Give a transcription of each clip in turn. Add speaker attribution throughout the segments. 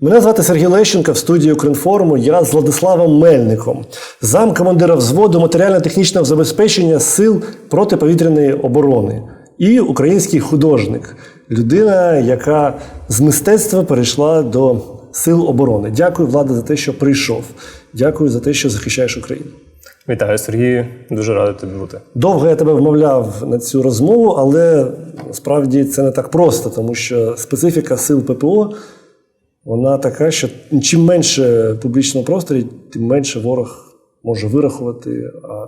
Speaker 1: Мене звати Сергій Лещенко в студії Укрінформу. Я з Владиславом Мельником, замкомандира взводу матеріально-технічного забезпечення сил протиповітряної оборони і український художник, людина, яка з мистецтва перейшла до сил оборони. Дякую, Влада, за те, що прийшов. Дякую за те, що захищаєш Україну.
Speaker 2: Вітаю, Сергію. Дуже радий тобі бути.
Speaker 1: Довго я тебе вмовляв на цю розмову, але насправді це не так просто, тому що специфіка сил ППО вона така, що чим менше в публічному просторі, тим менше ворог може вирахувати, а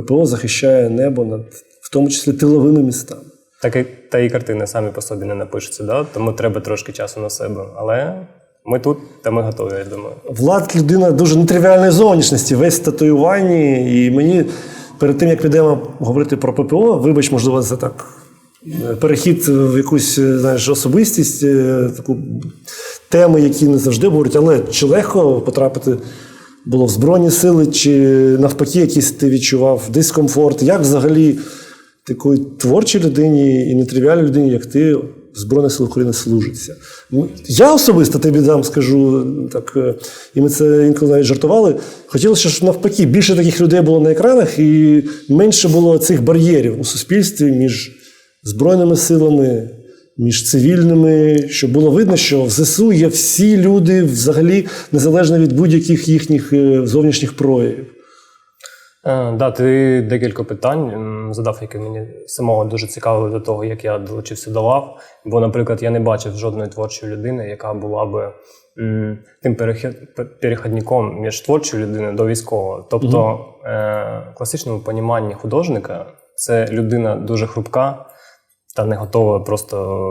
Speaker 1: ППО захищає небо над в тому числі тиловими містами.
Speaker 2: Так і та і картини самі по собі не напишуться, да? тому треба трошки часу на себе. Але ми тут та ми готові, я думаю.
Speaker 1: Влад людина дуже нетривіальної зовнішності, весь в татуюванні. І мені перед тим, як підемо говорити про ППО, вибач, можливо, це так. е, Перехід в якусь е, знаєш, особистість, е, таку теми, які не завжди говорять, але чи легко потрапити було в Збройні сили, чи навпаки, якийсь ти відчував дискомфорт? Як взагалі такої творчій людині і нетривіальній людині, як ти, Збройних сил України служиться? Ну, Я особисто тобі дам, скажу так, е, і ми це інколи навіть жартували. Хотілося, щоб навпаки більше таких людей було на екранах і менше було цих бар'єрів у суспільстві між збройними силами, між цивільними, щоб було видно, що в ЗСУ є всі люди, взагалі, незалежно від будь-яких їхніх е, зовнішніх проявів.
Speaker 2: Е, да, ти декілька питань задав, які мені самого дуже цікавили до того, як я долучився до лав. Бо, наприклад, я не бачив жодної творчої людини, яка була би м, тим перехідником між творчою людиною до військового. Тобто, е, в класичному поніманні художника це людина дуже хрупка та не готова просто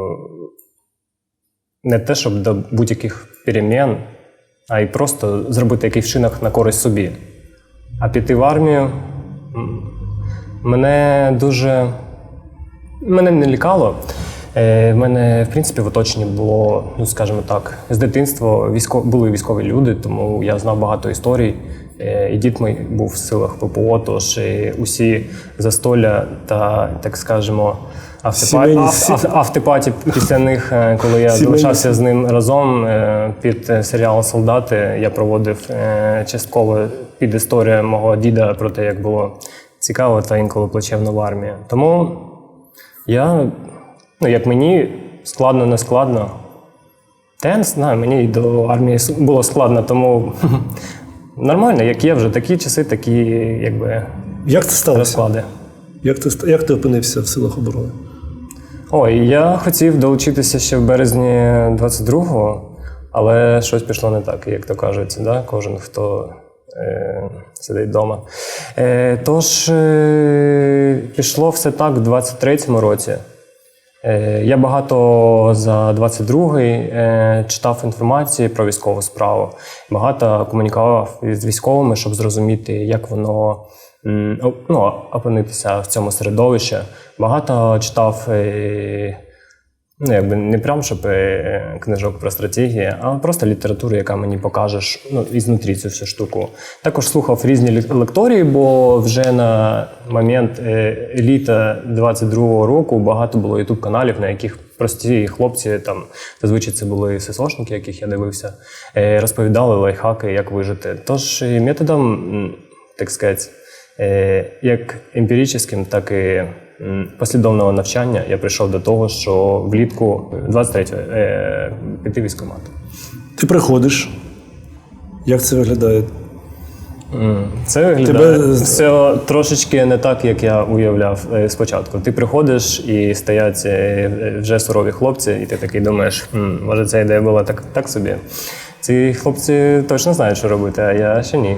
Speaker 2: не те, щоб до будь-яких перемін, а й просто зробити якийсь вчинок на користь собі. А піти в армію мене дуже мене не лякало. Е, В мене, в принципі, в оточенні було, ну скажімо так, з дитинства військо... були військові люди, тому я знав багато історій. Е, І дід мій був в силах ППО, тож е, усі застолля та, так скажемо, автопа...
Speaker 1: Сімейні
Speaker 2: ав- автопаті після них, коли я
Speaker 1: Сімейні
Speaker 2: залишався з ним разом під е, серіал Солдати, я проводив частково під історію мого діда про те, як було цікаво та інколи плачевно в армії. Тому я, ну як мені складно, не складно. Та не знаю, мені до армії було складно, тому нормально, як є вже такі часи, такі якби
Speaker 1: Як це сталося?
Speaker 2: розклади.
Speaker 1: Як ти, як ти опинився в силах оборони?
Speaker 2: Ой, я хотів долучитися ще в березні 22-го, але щось пішло не так, як то кажуть, да? кожен хто сидить вдома. Е, тож е, пішло все так в 23-му році. Е, Я багато за 22-й е, читав інформації про військову справу. Багато комунікував з військовими, щоб зрозуміти, як воно ну, опинитися в цьому середовищі. Багато читав. Ну, якби не прям щоб е, книжок про стратегії, а просто літературу, яка мені покаже ну, ізнутрі цю всю штуку. Також слухав різні лекторії, бо вже на момент е, літа 22-го року багато було ютуб каналів, на яких прості хлопці, там зазвичай це були ССОшники, яких я дивився, е, розповідали лайфхаки, як вижити. Тож методом, так сказати, Як емпіричним, так і послідовного навчання я прийшов до того, що влітку 23-го е, піти в військкомат.
Speaker 1: Ти приходиш. Як це виглядає?
Speaker 2: Це виглядає
Speaker 1: Тебе-
Speaker 2: все трошечки не так, як я уявляв е, спочатку. Ти приходиш і стоять е, вже сурові хлопці, і ти такий думаєш, «М, може ця ідея була так, так собі. Ці хлопці точно знають, що робити, а я ще ні.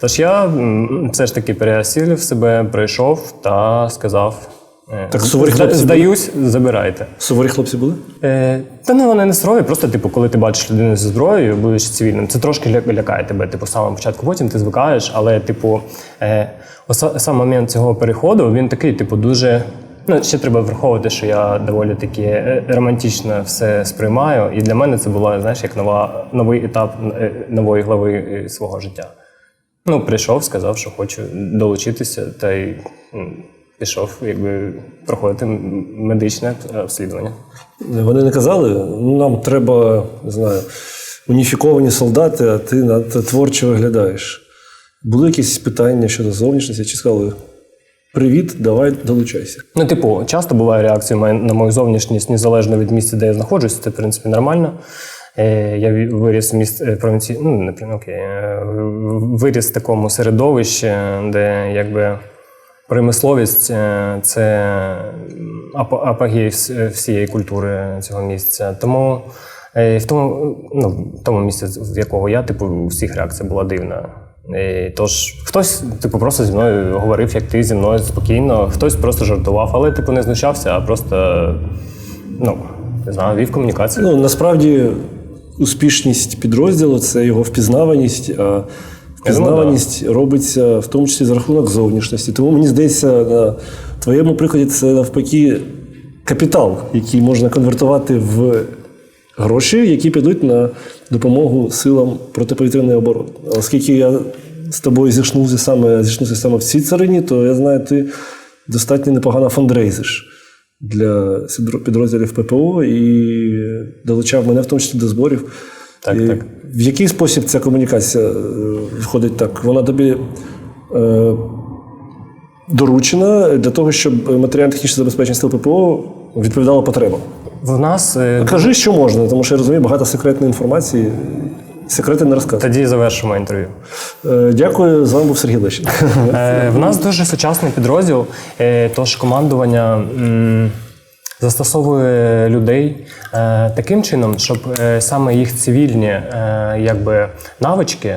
Speaker 2: Тож я м, все ж таки переосілив себе, прийшов та сказав: е,
Speaker 1: Так суворі
Speaker 2: «Зда-
Speaker 1: хлопці були?»
Speaker 2: здаюсь, забирайте.
Speaker 1: Суворі хлопці були?
Speaker 2: Е, та не вони не сурові, просто, типу, коли ти бачиш людину зі зброєю, будеш цивільним, це трошки лякає тебе, типу, з самого початку. Потім ти звикаєш, але, типу, е, сам момент цього переходу, він такий, типу, дуже. Ну, ще треба враховувати, що я доволі таки е, романтично все сприймаю. І для мене це була, знаєш, як нова, новий етап е, нової глави е, свого життя. Ну, прийшов, сказав, що хочу долучитися, та й пішов якби, проходити медичне обслідування.
Speaker 1: Вони не казали, ну нам треба, не знаю, уніфіковані солдати, а ти надто творчо виглядаєш. Були якісь питання щодо зовнішності, чи сказали привіт, давай долучайся.
Speaker 2: Ну, типу, часто буває реакція на мою зовнішність незалежно від місця, де я знаходжусь. Це, в принципі, нормально. Е, Я виріс в міст е, провінці... ну, не прям, окей, е, виріс в такому середовищі, де якби промисловість е, це апо- апогей всієї культури цього місця. Тому е, в тому, ну, тому місці, в якого я, типу, у всіх реакція була дивна. Тож хтось, типу, просто зі мною говорив, як ти зі мною спокійно, хтось просто жартував, але типу не знущався, а просто ну, не знаю, вів комунікацію.
Speaker 1: Ну, насправді, успішність підрозділу це його впізнаваність, впізнаваність робиться в тому числі за рахунок зовнішності. Тому мені здається, на твоєму прикладі це навпаки капітал, який можна конвертувати в гроші, які підуть на допомогу силам протиповітряної оборони. Оскільки я з тобою зійшнувся саме, зійшнувся саме в цій царині, то я знаю, ти достатньо непогано фандрейзиш для підрозділів ППО і долучав мене в тому числі до зборів.
Speaker 2: Так,
Speaker 1: І
Speaker 2: так.
Speaker 1: В який спосіб ця комунікація е, входить так? Вона тобі е, доручена для того, щоб матеріально-технічне забезпечення сил ППО відповідало потребам.
Speaker 2: В нас е,
Speaker 1: Кажи, що можна, тому що я розумію, багато секретної інформації. Секрети не розказуй.
Speaker 2: тоді завершимо інтерв'ю.
Speaker 1: Е, Дякую, з вами був Сергій Лещин.
Speaker 2: Е, В нас дуже сучасний підрозділ, тож командування застосовує людей е, таким чином, щоб е, саме їх цивільні е, якби, навички.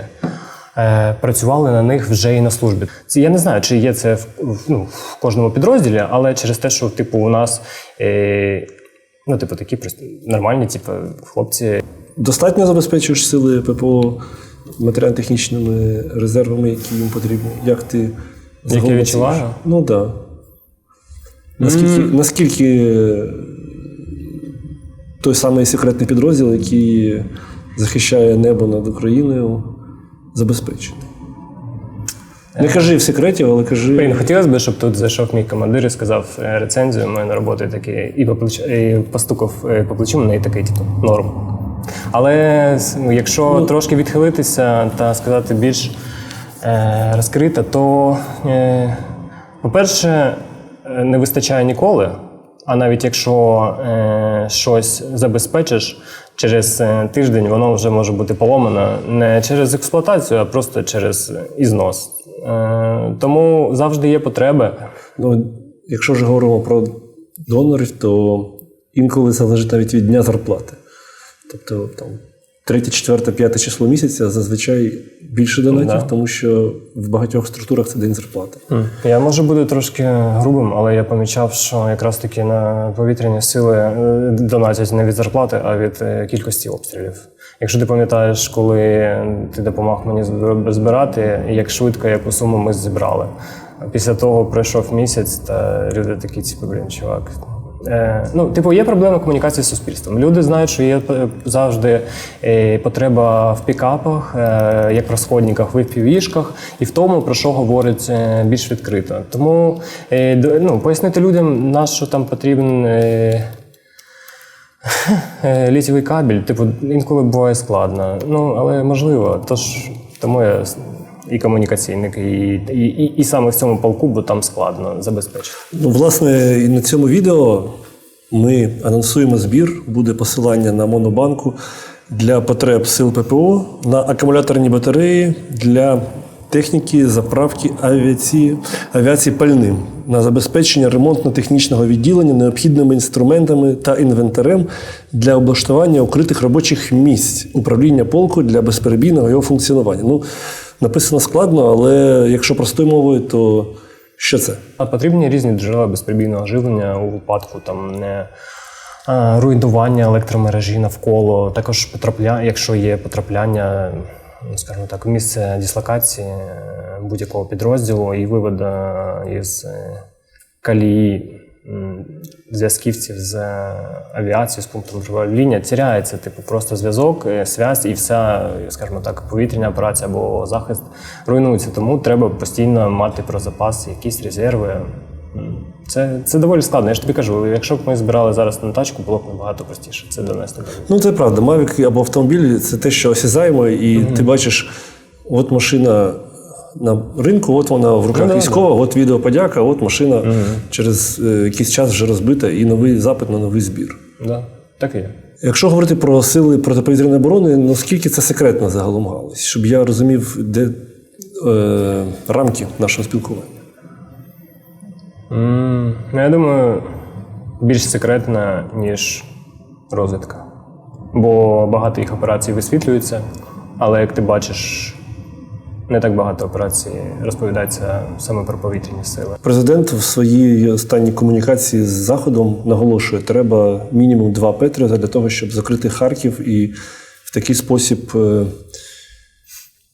Speaker 2: е, Працювали на них вже і на службі. Це я не знаю, чи є це в, в- ну, в кожному підрозділі, але через те, що типу у нас е, ну, типу, такі просто нормальні, типу, хлопці,
Speaker 1: Достатньо забезпечуєш сили ППО матеріально-технічними резервами, які їм потрібні. Як ти загалом
Speaker 2: відчуваю?
Speaker 1: Ну так. Да. Наскільки, наскільки той самий секретний підрозділ, який захищає небо над Україною, забезпечений? Не кажи в секреті, але кажи.
Speaker 2: Блін, хотілося б, щоб тут зайшов мій командир і сказав е, рецензію мою на роботу і такий, і, по плеч... і постукав е, по плечу мене і такий, типу, норм. Але ну, якщо трошки відхилитися та сказати більш е, розкрито, то, е, по-перше, е, не вистачає ніколи. А навіть якщо е, щось забезпечиш, через е, тиждень воно вже може бути поломано не через експлуатацію, а просто через ізнос. Е, тому завжди є потреби.
Speaker 1: Ну, якщо вже говоримо про донорів, то інколи залежить навіть від дня зарплати. Тобто там третє, четверте, п'яте число місяця зазвичай більше донатів,
Speaker 2: Да.
Speaker 1: тому що в багатьох структурах це день зарплати.
Speaker 2: Я може буду трошки грубим, але я помічав, що якраз таки на повітряні сили е, донатять не від зарплати, а від е, кількості обстрілів. Якщо ти пам'ятаєш, коли ти допомог мені збирати, як швидко яку суму ми зібрали. Після того пройшов місяць, та люди такі, типу, блін, чувак. Е, ну, типу, є проблема комунікації з суспільством. Люди знають, що є е, завжди е, потреба в пікапах, як в розходниках, в FPV-шках, і в тому, про що говорять е, більш відкрито. Тому ну, пояснити людям, на що там потрібен. Е, Літівий кабель, типу, інколи буває складно. Ну, але можливо. Тож тому я і комунікаційник, і, і, і, і саме в цьому полку, бо там складно забезпечити.
Speaker 1: Ну, власне, і на цьому відео ми анонсуємо збір. Буде посилання на монобанку для потреб сил ППО на акумуляторні батареї для техніки заправки авіації, авіації пальним на забезпечення ремонтно-технічного відділення необхідними інструментами та інвентарем для облаштування укритих робочих місць управління полку для безперебійного його функціонування. Ну, написано складно, але якщо простою мовою, то що це?
Speaker 2: А потрібні різні джерела безперебійного живлення у випадку там не руйнування електромережі навколо, також потрапля, якщо є потрапляння, ну, скажімо так, місце дислокації е, будь-якого підрозділу і виводу із е, колії м, зв'язківців з е, авіацією, з пунктом управління, тіряється типу просто зв'язок, е, связь і вся, скажімо так, повітряна операція або захист руйнується. Тому треба постійно мати про запас якісь резерви. Це, це доволі складно. Я ж тобі кажу, якщо б ми збирали зараз на тачку, було б набагато простіше це донести.
Speaker 1: Ну, це правда. Мавік або автомобіль це те, що осязаємо, і ти бачиш, от машина на ринку, от вона в руках
Speaker 2: Ну, да,
Speaker 1: військова, от відеоподяка, от машина через е, якийсь час вже розбита, і новий запит на новий збір.
Speaker 2: Да, так і є.
Speaker 1: Якщо говорити про сили протиповітряної оборони, наскільки це секретна загалом галузь, щоб я розумів, де е, рамки нашого спілкування.
Speaker 2: Ну, я думаю, більш секретна, ніж розвідка. Бо багато їх операцій висвітлюється, але як ти бачиш, не так багато операцій розповідається саме про повітряні сили.
Speaker 1: Президент в своїй останній комунікації з Заходом наголошує, треба мінімум два Петріота для того, щоб закрити Харків і в такий спосіб е,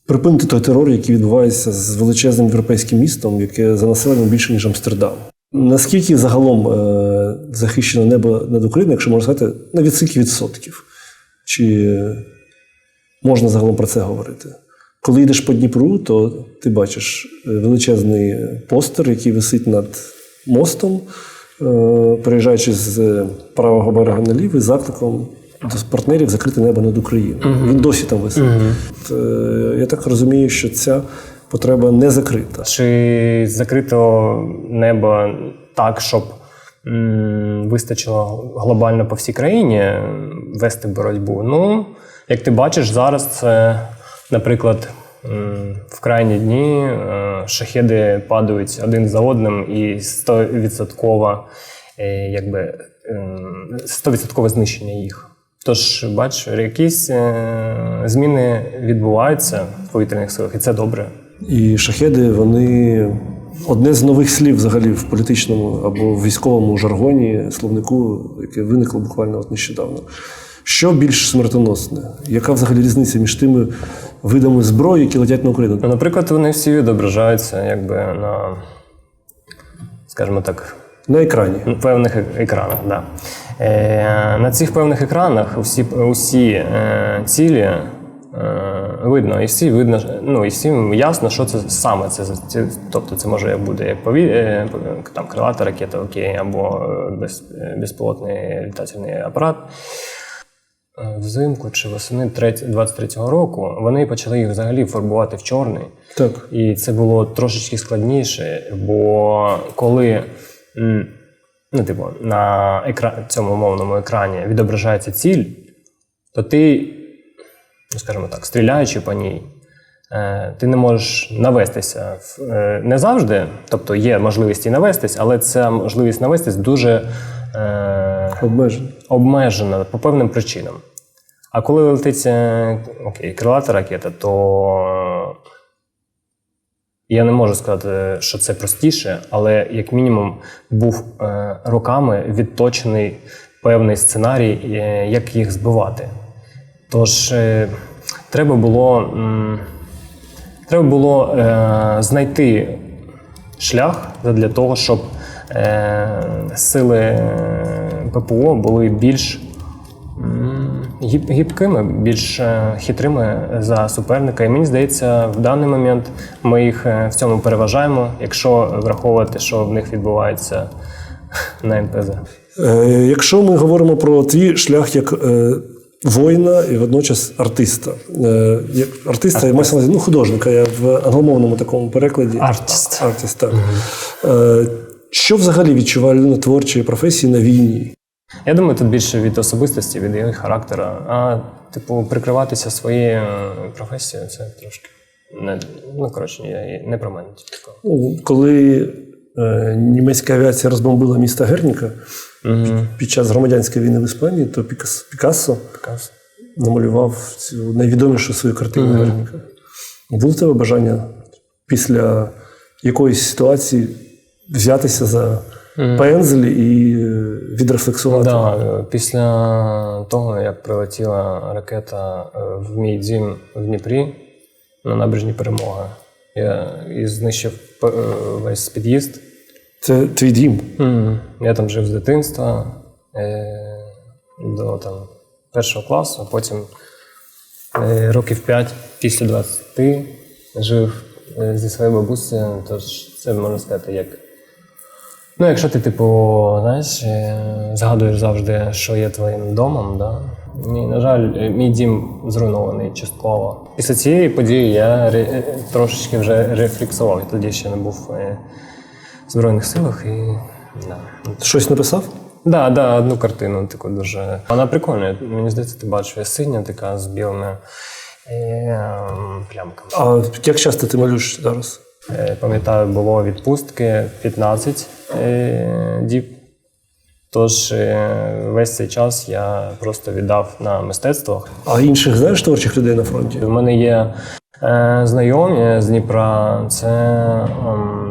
Speaker 1: припинити той терор, який відбувається з величезним європейським містом, яке за населенням більше, ніж Амстердам. Наскільки загалом е, захищено небо над Україною, якщо можна сказати, на від відсотків? Чи можна загалом про це говорити? Коли йдеш по Дніпру, то ти бачиш е, величезний постер, який висить над мостом, е, переїжджаючи з е, правого берега на лівий, закликом до партнерів закрити небо над Україною. Він досі там висить. Е, Я так розумію, що ця потреба не закрита.
Speaker 2: Чи закрито небо так, щоб м, вистачило глобально по всій країні вести боротьбу? Ну, як ти бачиш, зараз це, наприклад, в крайні дні е, шахеди падають один за одним і 100% е, якби, ем, 100% знищення їх. Тож, бач, якісь е, зміни відбуваються в повітряних силах, і це добре.
Speaker 1: І шахеди вони одне з нових слів взагалі в політичному або в військовому жаргоні, словнику, яке виникло буквально от нещодавно. Що більш смертоносне? Яка взагалі різниця між тими видами зброї, які летять на Україну?
Speaker 2: Ну, наприклад, вони всі відображаються якби на, скажімо так,
Speaker 1: На екрані.
Speaker 2: на певних е- екранах. Да. Е, на цих певних екранах усі, усі е, цілі е, видно, і всі видно, ну, і всім ясно, що це саме це. це тобто це може бути як пові, е, там, крилата ракета, окей, або без, безпілотний літательний апарат. Е, Взимку чи восени 23-го року вони почали їх взагалі фарбувати в чорний.
Speaker 1: Так.
Speaker 2: І це було трошечки складніше, бо коли ну, типу, на екра... цьому мовному екрані відображається ціль, то ти, ну, скажімо так, стріляючи по ній, е, ти не можеш навестися е, не завжди, тобто є можливість і навестись, але ця можливість навестись дуже е,
Speaker 1: Обмежено.
Speaker 2: обмежена по певним причинам. А коли летить е, окей, крилата ракета, то я не можу сказати, що це простіше, але як мінімум був е, роками відточений певний сценарій, е, як їх збивати. Тож е, треба було, м, треба було е, знайти шлях для того, щоб е, сили е, ППО були більш гібкими, більш е, хитрими за суперника. І мені здається, в даний момент ми їх е, в цьому переважаємо, якщо враховувати, що в них відбувається на МПЗ.
Speaker 1: Е, Якщо ми говоримо про твій шлях як е, воїна і водночас артиста. Е, як артиста, я маю ну, художника, я в англомовному такому перекладі.
Speaker 2: Артист.
Speaker 1: Артист, так. Е, що взагалі відчуває людина творчої професії на війні?
Speaker 2: Я думаю, тут більше від особистості, від її характера. А, типу, прикриватися своєю е, професією це трошки не ну коротше, я- не про мене.
Speaker 1: Ну, Коли е, німецька авіація розбомбила місто Герніка
Speaker 2: Угу.
Speaker 1: під час громадянської війни в Іспанії, то Пікас, Пікассо намалював цю найвідомішу свою картину Герніка. Було в тебе бажання після якоїсь ситуації взятися за пензель і е, відрефлексувати?
Speaker 2: Да, е, після того, як прилетіла ракета е, в мій дім в Дніпрі на набережні Перемога, я і знищив весь під'їзд.
Speaker 1: Це твій дім.
Speaker 2: Я там жив з дитинства до там, першого класу, а потім років 5 після 20 жив зі своєю бабусею. Тож це можна сказати як Ну, якщо ти, типу, знаєш, е, згадуєш завжди, що є твоїм домом, да? Ні, на жаль, е, мій дім зруйнований частково. Після цієї події я ре- е, трошечки вже рефлексував. Я тоді ще не був в Збройних силах і. Да.
Speaker 1: Щось написав?
Speaker 2: Да, да, одну картину таку дуже. Вона прикольна. Мені здається, ти бачив, я синя така з білими плямками.
Speaker 1: А як часто ти малюєш зараз?
Speaker 2: Пам'ятаю, було відпустки 15 е, діб. Тож е, весь цей час я просто віддав на мистецтво.
Speaker 1: А інших знаєш творчих людей на фронті?
Speaker 2: У мене є е, знайомі з Дніпра. Це ем,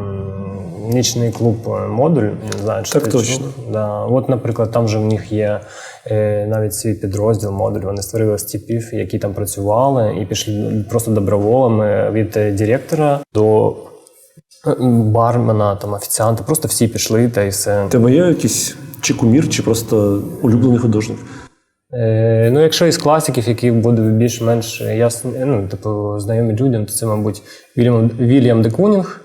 Speaker 2: нічний клуб е, модуль. Не знаю, чи
Speaker 1: Так точно.
Speaker 2: чув? Да. От, наприклад, там же в них є е, навіть свій підрозділ модуль. Вони створили стіпів, які там працювали, і пішли просто доброволами від е, директора до е, бармена, там офіціанта. Просто всі пішли та й все.
Speaker 1: Тебе є якийсь чи кумір, чи просто улюблений художник?
Speaker 2: Е, ну, якщо із класиків, які будуть більш-менш ясні, ну, типу, знайомі людям, то це, мабуть, Вільям, Вільям де Кунінг,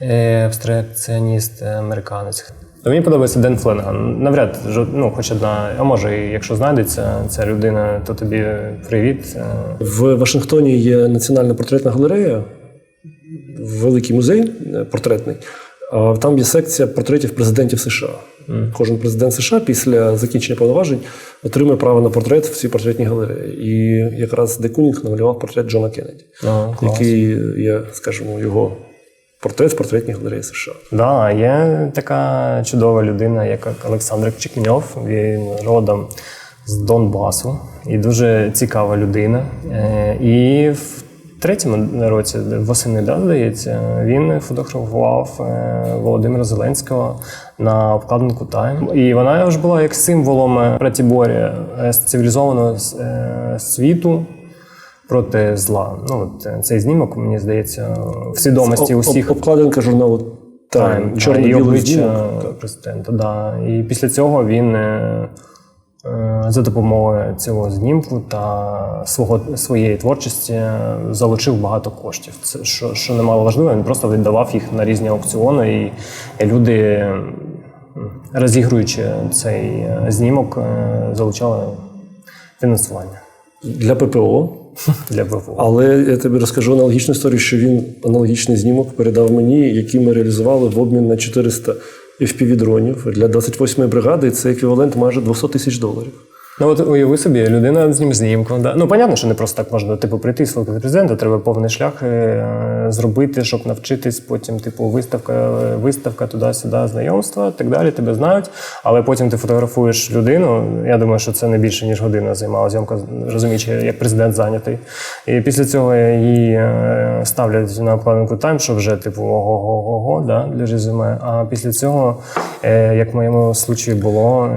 Speaker 2: е, абстракціоніст, е, американець. То мені подобається Ден Фленган. Навряд, ну, хоч одна, а може, якщо знайдеться ця людина, то тобі привіт. Е,
Speaker 1: В Вашингтоні є національна портретна галерея, великий музей е, портретний. А Там є секція портретів президентів США. Кожен президент США після закінчення повноважень отримує право на портрет в цій портретній галереї. І якраз Декунінг намалював портрет Джона Кеннеді,
Speaker 2: клас.
Speaker 1: який є, скажімо, його портрет в портретній галереї США.
Speaker 2: Да, є така чудова людина, як Олександр Чекміньов. Він родом з Донбасу і дуже цікава людина. Е, І в третьому році, восени, да, здається, він фотографував е, Володимира Зеленського на обкладинку Тайм. І вона ж була як символом е, Ратіборі е, цивілізованого світу. Проти зла. Ну, от цей знімок, мені здається, в свідомості усіх
Speaker 1: об- обкладинка журналу
Speaker 2: да,
Speaker 1: чорно-білий
Speaker 2: обличчя президента. Да. І після цього він за допомогою цього знімку та свого, своєї творчості е, залучив багато коштів. Це що, що немало важливо, він просто віддавав їх на різні аукціони, і, люди, е, розігруючи цей е, знімок, е, залучали фінансування
Speaker 1: Для ППО.
Speaker 2: для ПВО.
Speaker 1: Але я тобі розкажу аналогічну історію, що він аналогічний знімок передав мені, який ми реалізували в обмін на 400 FPV-дронів для 28-ї бригади. Це еквівалент майже 200 тисяч доларів.
Speaker 2: Ну от уяви собі, людина з ним знімком. Да? Ну, понятно, що не просто так можна типу, прийти і слухати президента, треба повний шлях е, зробити, щоб навчитись. Потім, типу, виставка, е, виставка туди-сюди, знайомства, так далі, тебе знають. Але потім ти фотографуєш людину. Я думаю, що це не більше, ніж година займала зйомка, розуміючи, як президент зайнятий. І після цього її е, ставлять на обкладинку тайм, що вже типу ого-го-го, да, для резюме. А після цього, е, як в моєму случаї було, е,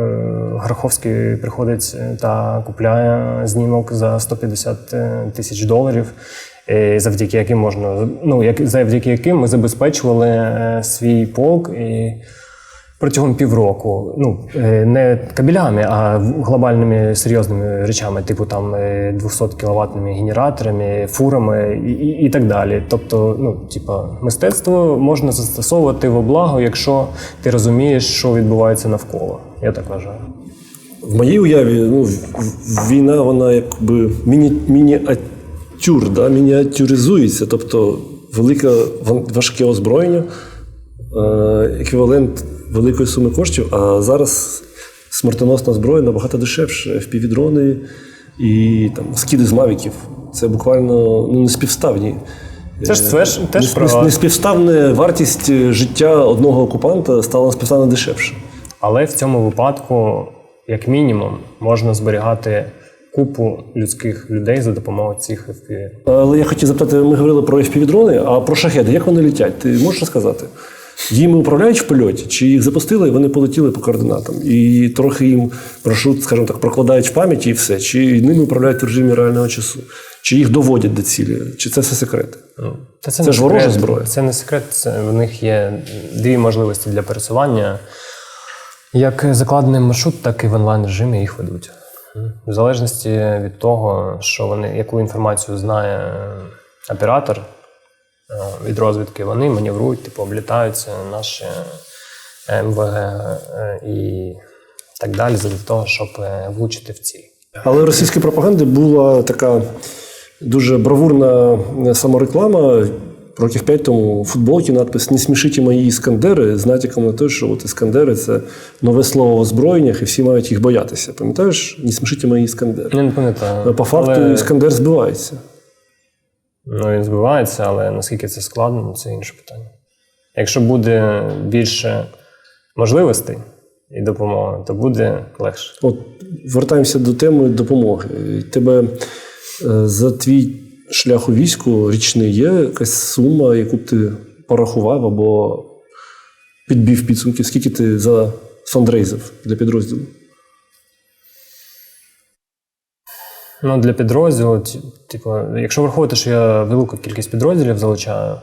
Speaker 2: е, Граховський приходить та купляє знімок за 150 тисяч доларів, е, завдяки яким можна, ну як завдяки яким ми забезпечували е, свій полк і протягом півроку. Ну е, не кабелями, а глобальними серйозними речами, типу там 200 кіловатними генераторами, фурами і, і, і так далі. Тобто, ну, типа, мистецтво можна застосовувати во благо, якщо ти розумієш, що відбувається навколо. Я так вважаю.
Speaker 1: В моїй уяві ну, війна, вона якби міні, мініатюр, да, мініатюризується, тобто велике важке озброєння, е, еквівалент великої суми коштів, а зараз смертоносна зброя набагато дешевше. FPV-дрони і там, скиди з мавіків. Це буквально ну, неспівставні.
Speaker 2: Це ж це ж теж про
Speaker 1: Неспівставна вартість е, життя одного окупанта стала неспівставно дешевше.
Speaker 2: Але в цьому випадку, як мінімум, можна зберігати купу людських людей за допомогою цих FPV.
Speaker 1: Але я хотів запитати, ми говорили про FPV-дрони, а про шахеди, як вони літять? Ти можеш розказати? Їм управляють в польоті, чи їх запустили, і вони полетіли по координатам. І трохи їм маршрут, скажімо так, прокладають в пам'яті і все, чи ними управляють в режимі реального часу, чи їх доводять до цілі, чи це все секрети?
Speaker 2: Та
Speaker 1: Це
Speaker 2: не
Speaker 1: ж ворожа зброя.
Speaker 2: Це не секрет. Це, в них є дві можливості для пересування. Як закладений маршрут, так і в онлайн режимі їх ведуть. В залежності від того, що вони, яку інформацію знає оператор е, від розвідки, вони маневрують, типу, облітаються наші МВГ е, і так далі, для того, щоб е, влучити в ціль.
Speaker 1: Але російській пропаганді була така дуже бравурна е, самореклама. Років п'ять тому у футболці надпис Не смішіть мої іскандери з натяком на те, що от іскандери це нове слово в озброєннях, і всі мають їх боятися. Пам'ятаєш? Не смішіть мої іскандери.
Speaker 2: Я не пам'ятаю.
Speaker 1: По факту
Speaker 2: але,
Speaker 1: іскандер збивається.
Speaker 2: ну, він збивається, але наскільки це складно, це інше питання. Якщо буде більше можливостей і допомоги, то буде легше.
Speaker 1: От вертаємося до теми допомоги. Тебе е, за твій шлях у війську річний є якась сума, яку б ти порахував або підбив підсумки, скільки ти за фандрейзив для підрозділу?
Speaker 2: Ну, для підрозділу, типу, якщо враховувати, що я велику кількість підрозділів залучаю,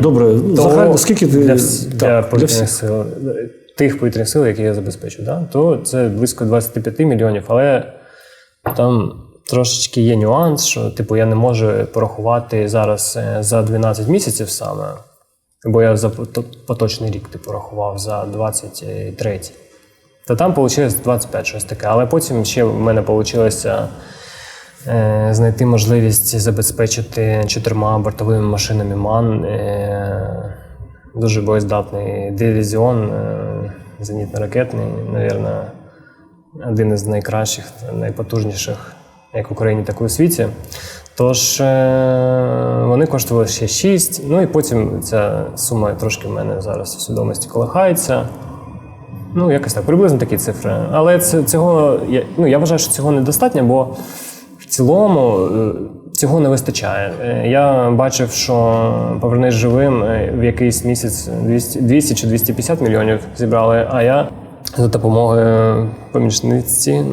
Speaker 1: Добре, ну,
Speaker 2: то
Speaker 1: загально скільки ти
Speaker 2: для для повітряних сил, тих повітряних сил, які я забезпечу, да, то це близько 25 мільйонів. Але там трошечки є нюанс, що типу, я не можу порахувати зараз е, за 12 місяців саме, бо я за поточний рік типу, рахував за 23. Та там вийшло 25 щось таке. Але потім ще в мене вийшло е, знайти можливість забезпечити чотирма бортовими машинами МАН. Е, дуже боєздатний дивізіон, зенітно-ракетний, мабуть, один із найкращих, найпотужніших як в Україні, так і у світі. Тож е, вони коштували ще 6. Ну і потім ця сума трошки в мене зараз в свідомості колихається. Ну, якось так, приблизно такі цифри. Але це, цього, я, ну, я вважаю, що цього недостатньо, бо в цілому е, цього не вистачає. Е, Я бачив, що повернись живим в якийсь місяць 200, 200 чи 250 мільйонів зібрали, а я за допомогою помічниці.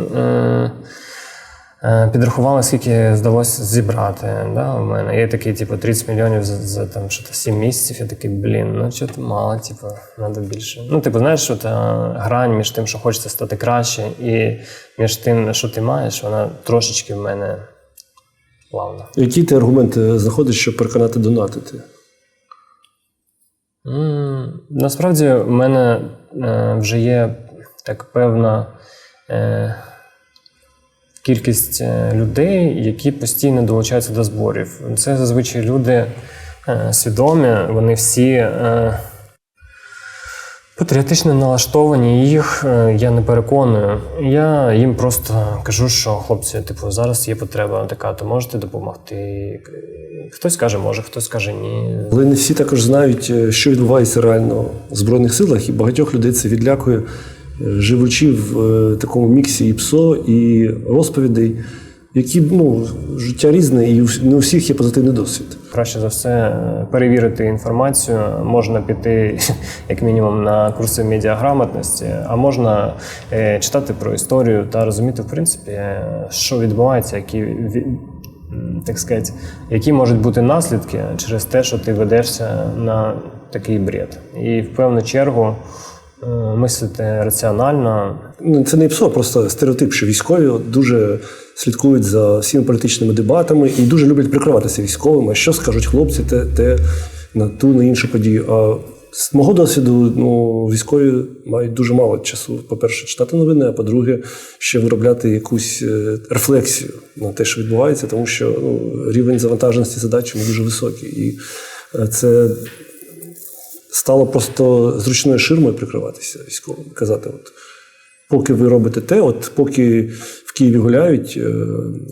Speaker 2: Е, Підрахували, скільки здалося зібрати. Да, у мене є такий, типу, 30 мільйонів за, за там, що 7 місяців. Я такий, блін, ну що то мало, типу, треба більше. Ну, типу, знаєш, що та грань між тим, що хочеться стати краще, і між тим, що ти маєш, вона трошечки в мене плавна.
Speaker 1: Які ти аргументи знаходиш, щоб переконати донатити?
Speaker 2: М, Насправді, в мене е, вже є так певна е, кількість е, людей, які постійно долучаються до зборів. Це зазвичай люди е, свідомі, вони всі. Е, Патріотично налаштовані, їх я не переконую. Я їм просто кажу, що хлопці, типу, зараз є потреба така, то можете допомогти. Хтось каже, може, хтось каже ні.
Speaker 1: Але не всі також знають, що відбувається реально в Збройних силах, і багатьох людей це відлякує, живучи в е, такому міксі і ПСО, і розповідей, які ну, життя різне, і не у всіх є позитивний досвід.
Speaker 2: Краще за все е, перевірити інформацію. Можна піти, як мінімум, на курси медіаграмотності, а можна е, читати про історію та розуміти, в принципі, що відбувається, які так сказати, які можуть бути наслідки через те, що ти ведешся на такий бред. І в певну чергу мислити раціонально,
Speaker 1: Ну, Це не ПСО, просто стереотип, що військові дуже слідкують за всіма політичними дебатами і дуже люблять прикриватися військовими. Що скажуть хлопці, те, те на ту, на іншу подію. А з мого досвіду, ну, військові мають дуже мало часу, по-перше, читати новини, а по-друге, ще виробляти якусь е, рефлексію на те, що відбувається, тому що ну, рівень завантаженості задач дуже високий. І е, це стало просто зручною ширмою прикриватися військовим. Казати, от поки ви робите те, от поки в Києві гуляють, е,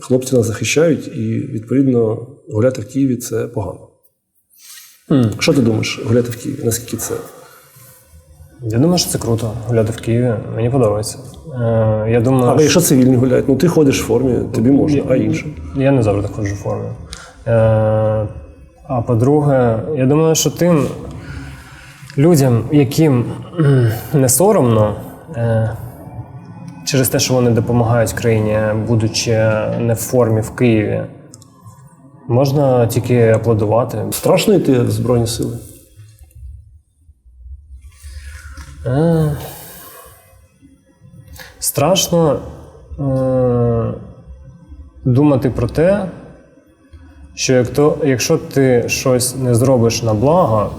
Speaker 1: хлопці нас захищають, і відповідно гуляти в Києві це погано. Що ти думаєш, гуляти в Києві? Наскільки це?
Speaker 2: Я думаю, що це круто гуляти в Києві. Мені подобається. Е, я думаю,
Speaker 1: А якщо цивільні гуляють, ну ти ходиш в формі, тобі можна, а іншим.
Speaker 2: Я не завжди ходжу в формі. Е, а по-друге, я думаю, що тим людям, яким не соромно е, через те, що вони допомагають країні, будучи не в формі в Києві, можна тільки аплодувати.
Speaker 1: Страшно йти в Збройні сили.
Speaker 2: Е, Страшно е, думати про те, що якщо ти щось не зробиш на благо,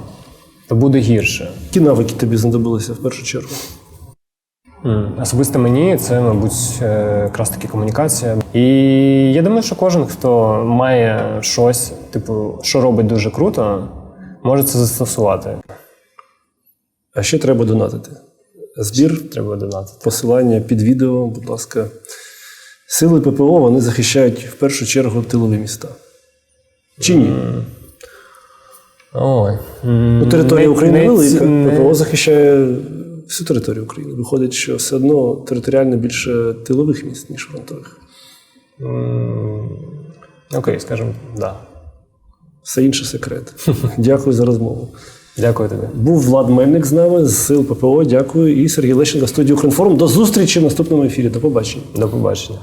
Speaker 2: то буде гірше.
Speaker 1: Які навики тобі знадобилися в першу чергу?
Speaker 2: Особисто мені це, мабуть, е, якраз таки комунікація. І я думаю, що кожен, хто має щось, типу, що робить дуже круто, може це застосувати.
Speaker 1: А ще треба донатити. Збір,
Speaker 2: Треба донатити.
Speaker 1: посилання під відео, будь ласка. Сили ППО вони захищають в першу чергу тилові міста. Чи ні?
Speaker 2: Ой.
Speaker 1: Ну, територія України велика. ППО захищає всю територію України. Виходить, що все одно територіально більше тилових міст, ніж фронтових.
Speaker 2: Окей, скажімо, так. Да.
Speaker 1: Все інше секрет. Дякую за розмову.
Speaker 2: Дякую тобі.
Speaker 1: Був Влад Мельник з нами з сил ППО. Дякую. І Сергій Лещенко, студію Укрінформ. До зустрічі в наступному ефірі. До побачення.
Speaker 2: До побачення.